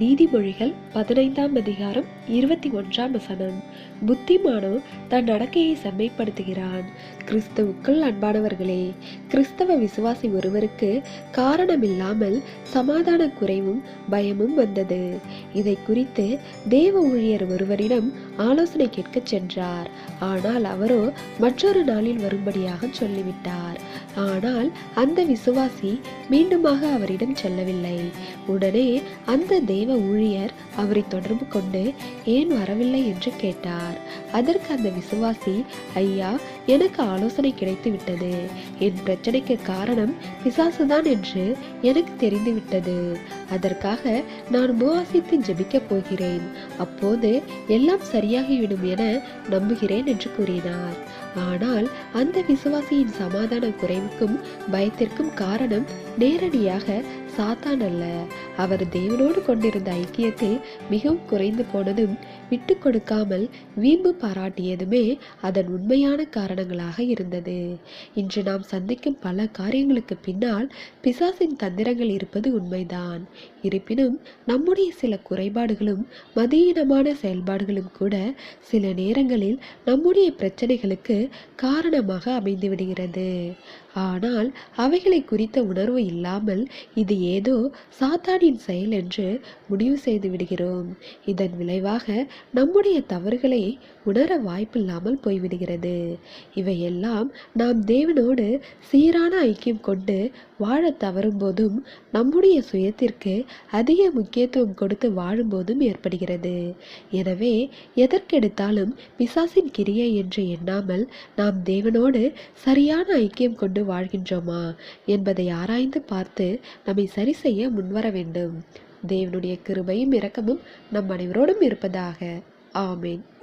நீதிமொழிகள் பதினைந்தாம் அதிகாரம் இருபத்தி ஒன்றாம் வசனம். புத்திமானோ தன் நடக்கையை செம்மைப்படுத்துகிறான். கிறிஸ்துவுக்குள் அன்பானவர்களே கிறிஸ்தவ விசுவாசி ஒருவருக்கு காரணமில்லாமல் சமாதான குறைவும் பயமும் வந்தது. இதை குறித்து தேவ ஊழியர் ஒருவரிடம் ஆலோசனை கேட்கச் சென்றார். ஆனால் அவரோ மற்றொரு நாளில் வரும்படியாக சொல்லிவிட்டார். ஆனால் அந்த விசுவாசி மீண்டுமாக அவரிடம் செல்லவில்லை. உடனே அந்த தேவ ஊழியர் அவரை தொடர்பு கொண்டு ஏன் வரவில்லை என்று கேட்டார். அதற்கு அந்த விசுவாசி ஐயா எனக்கு ஆலோசனை கிடைத்து விட்டது என் பிரச்சனைக்கு காரணம் பிசாசுதான் என்று எனக்கு தெரிந்துவிட்டது. அதற்காக நான் உபவாசித்து ஜெபிக்கப் போகிறேன். அப்போது எல்லாம் சரியாகிவிடும் என நம்புகிறேன் என்று கூறினார். ஆனால் அந்த விசுவாசியின் சமாதான குறைவுக்கும் பயத்திற்கும் காரணம் நேரடியாக சாத்தான் அல்ல. அவர் தேவனோடு கொண்டிருந்த ஐக்கியத்தில் மிகவும் குறைந்து போனதும் விட்டு கொடுக்காமல் வீம்பு பாராட்டியதுமே அதன் உண்மையான காரணங்களாக இருந்தது. இன்று நாம் சந்திக்கும் பல காரியங்களுக்கு பின்னால் பிசாசின் தந்திரங்கள் இருப்பது உண்மைதான். இருப்பினும் நம்முடைய சில குறைபாடுகளும் மதியீனமான செயல்பாடுகளும் கூட சில நேரங்களில் நம்முடைய பிரச்சனைகளுக்கு காரணமாக அமைந்து விடுகிறது. ஆனால் அவைகளை குறித்த உணர்வு இல்லாமல் இது ஏதோ சாத்தானின் செயல் என்று முடிவு செய்து விடுகிறோம். இதன் விளைவாக நம்முடைய தவறுகளை உணர வாய்ப்பில்லாமல் போய்விடுகிறது. இவையெல்லாம் நாம் தேவனோடு சீரான ஐக்கியம் கொண்டு வாழ தவறும் போதும் நம்முடைய சுயத்திற்கு அதிக முக்கியத்துவம் கொடுத்து வாழும்போதும் ஏற்படுகிறது. எனவே எதற்கெடுத்தாலும் பிசாசின் கிரியை என்று எண்ணாமல் நாம் தேவனோடு சரியான ஐக்கியம் கொண்டு கொண்டு வாழ்கின்றோமா என்பதை ஆராய்ந்து பார்த்து நம்மை சரி செய்ய முன்வர வேண்டும். தேவனுடைய கிருபையும் இரக்கமும் நம் அனைவரோடும் இருப்பதாக. ஆமேன்.